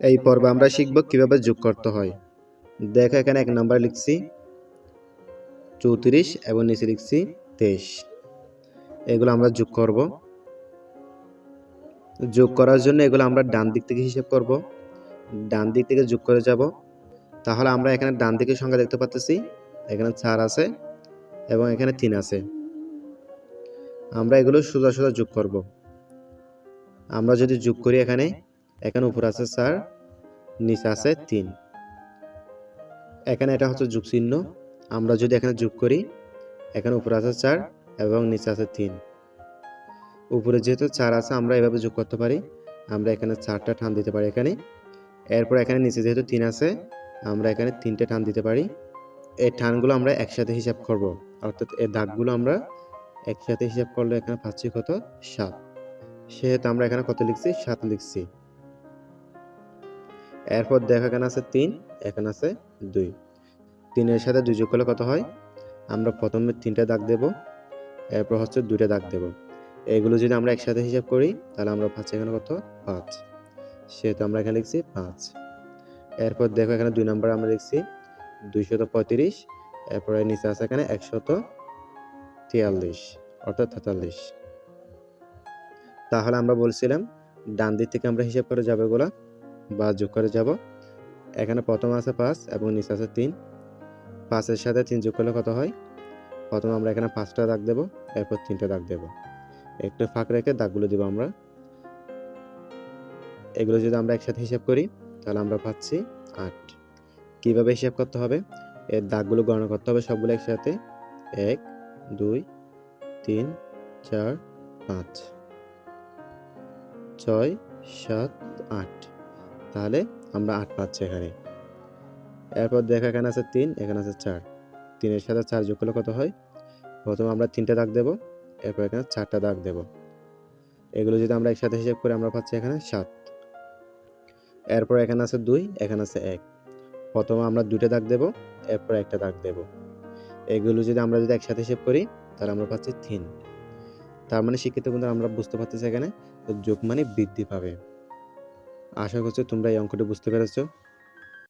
এই পর্বে আমরা শিখব কীভাবে যোগ করতে হয়। দেখো এখানে এক নাম্বার লিখছি। চৌত্রিশ এবং নিচে লিখছি তেইশ। এগুলো আমরা যোগ করব। যোগ করার জন্য এগুলো আমরা ডান দিক থেকে হিসাব করব। ডান দিক থেকে যোগ করে যাব। তাহলে আমরা এখানে ডান দিকে সংখ্যা দেখতে পাচ্ছি এখানে চার আছে এবং এখানে তিন আছে। আমরা এগুলো সোজা সোজা যোগ করব। আমরা যদি যোগ করি এখানে এখানে উপর আছে চার নিচে আছে তিন। এখানে এটা হচ্ছে যোগ চিহ্ন আমরা যদি এখানে যোগ করি, এখানে উপরে আছে চার এবং নিচে আছে তিন। উপরে যেহেতু চার আছে, আমরা এভাবে যোগ করতে পারি। আমরা এখানে চারটা টান দিতে পারি এখানে। এরপর এখানে নিচে যেহেতু তিন আছে, আমরা এখানে তিনটে টান দিতে পারি। এই টানগুলো আমরা একসাথে হিসাব করব। অর্থাৎ এই দাগগুলো আমরা একসাথে হিসাব করলে এখানে পাচ্ছি কত? সাত। সেহেতু আমরা এখানে কত লিখছি? সাত লিখছি। এরপর দেখো এখানে আছে তিন, এখানে আছে দুই। তিনের সাথে দুই যোগ করলে কত হয়? আমরা প্রথমে তিনটা দাগ দেব, এরপর হচ্ছে দুইটা দাগ দেব। এগুলো যদি আমরা একসাথে হিসাব করি, তাহলে আমরা পাচ্ছি এখানে কত? পাঁচ। সেহেতু আমরা এখানে লিখছি পাঁচ। এরপর দেখো এখানে দুই নম্বর আমরা লিখছি দুইশত পঁয়ত্রিশ, এরপরে নিচে আছে এখানে একশত তিয়াল্লিশ, অর্থাৎ তেতাল্লিশ। তাহলে আমরা বলছিলাম, ডান দিক থেকে আমরা হিসাব করে যাবে এগুলা। বা যোগ করে যাব। এখানে প্রথম আছে পাঁচ এবং নিচে আছে তিন। পাঁচের সাথে তিন যোগ করলে কত হয়? প্রথমে আমরা এখানে পাঁচটা দাগ দেবো, এরপর তিনটা দাগ দেবো। একটু ফাঁক রেখে দাগগুলো দেবো আমরা। এগুলো যদি আমরা একসাথে হিসাব করি, তাহলে আমরা পাচ্ছি আট। কীভাবে হিসাব করতে হবে? এর দাগগুলো গণনা করতে হবে সবগুলো একসাথে। এক, দুই, তিন, চার, পাঁচ। ছয়, সাত, আট। তাহলে আমরা আট পাচ্ছি এখানে। এরপর দেখো এখানে আছে তিন, এখানে আছে চার। তিনের সাথে চার যোগ করলে কত হয়? প্রথমে আমরা তিনটা দাগ দেব, এরপর এখানে চারটা দাগ দেব। এগুলো যদি আমরা একসাথে হিসেব করি, আমরা পাচ্ছি এখানে সাত। এরপর এখানে আছে দুই, এখানে আছে এক। প্রথমে আমরা দুইটা দাগ দেব, এরপর একটা দাগ দেব। এগুলো যদি আমরা যদি একসাথে হিসেব করি, তাহলে আমরা পাচ্ছি তিন। তার মানে শিক্ষিত বন্ধু আমরা বুঝতে পারতেছি এখানে যোগ মানে বৃদ্ধি পাবে। আশা করছি তোমরা এই অঙ্কটি বুঝতে পেরেছ।